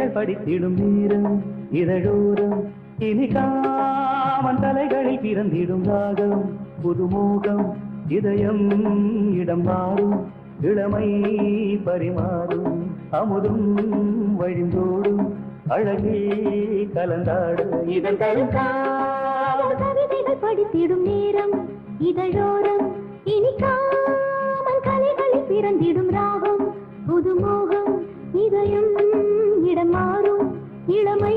காதல் படித்திடும் நேரம் இதழோரம் இனி காமன் தலைகளில் பிறந்திடும் ராகம் புதுமோகம் இதயம் இடம் மாறும் இளமை பரிமாறும். அமுதும் வழிந்தோடும் அழகில் கலந்தாட. இதன் கவிதைகள் படித்திடும் நேரம் இதழோரம். இனிக்காமல் கலைகளில் பிறந்திடும் ராகம் புதுமோகம் இதயம் இளமை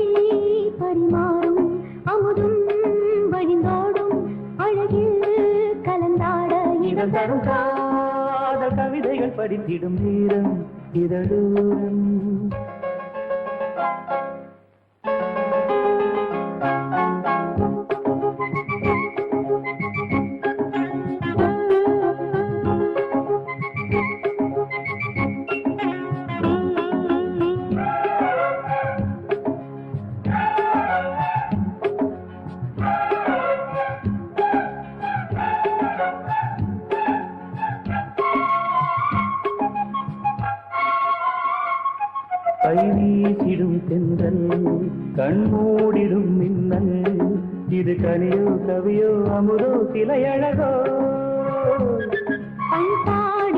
பரிமாறும் அமுதும் வழிந்தோடும் அழகில் கலந்தாட இடம் தரும் காதல் கவிதைகள் படித்திடும் நேரம் இதழோரம் கைவீசிடும் தென்றல் கண்மூடிடும் மின்னல். இது கனியோ கவியோ அமுதோ சிலையழகோ. பண்பாடு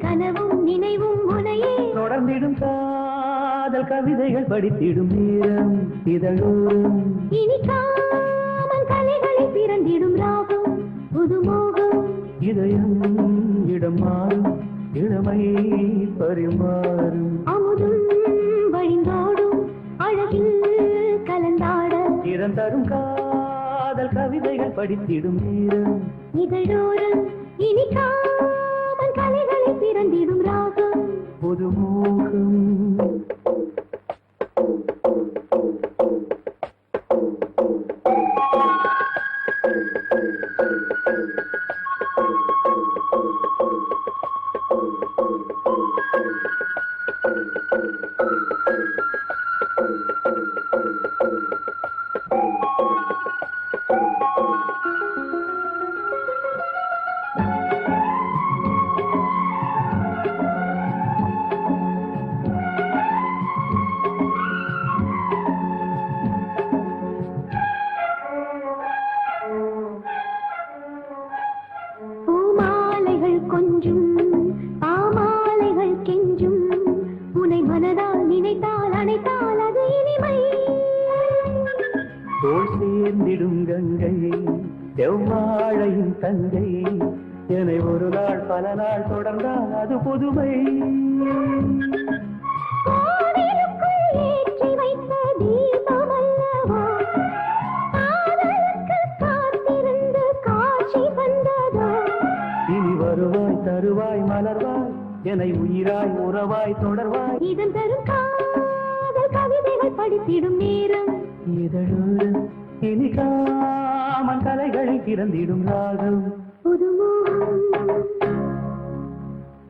கனவும் நினைவும் உனையே. தொடர்ந்திடும் காதல் கவிதைகள் படித்திடும் நேரம் இதழோரம் இனி காமன் கலைகளில் பிறந்திடும் ராகம் புதுமோகம். இதயம் இடம் மாறும் இளமை பரிமாறும் அமுதும் வழிந்தோடும் அழகில் கலந்தாட. நிரந்தரும் காதல் கவிதைகள் படித்திடும் நேரம். இதழோரம் இனி கலைகளை பிறந்திடும் ராகம் புதுமோகம் you. தோல் சேர்ந்திடும் கங்கை செவ்வாழையின் தங்கை. என்னை ஒரு நாள் பல நாள் தொடர்ந்தால் அது புதுமை. இனி வருவாய் தருவாய் மலர்வாய். என்னை உயிராய் உறவாய் தொடர்வாய். இதன் தரும் கவிதைகள் படித்திடும் நேரம். இதழோரம் திறந்திடும் ராகம். புதுமோகம்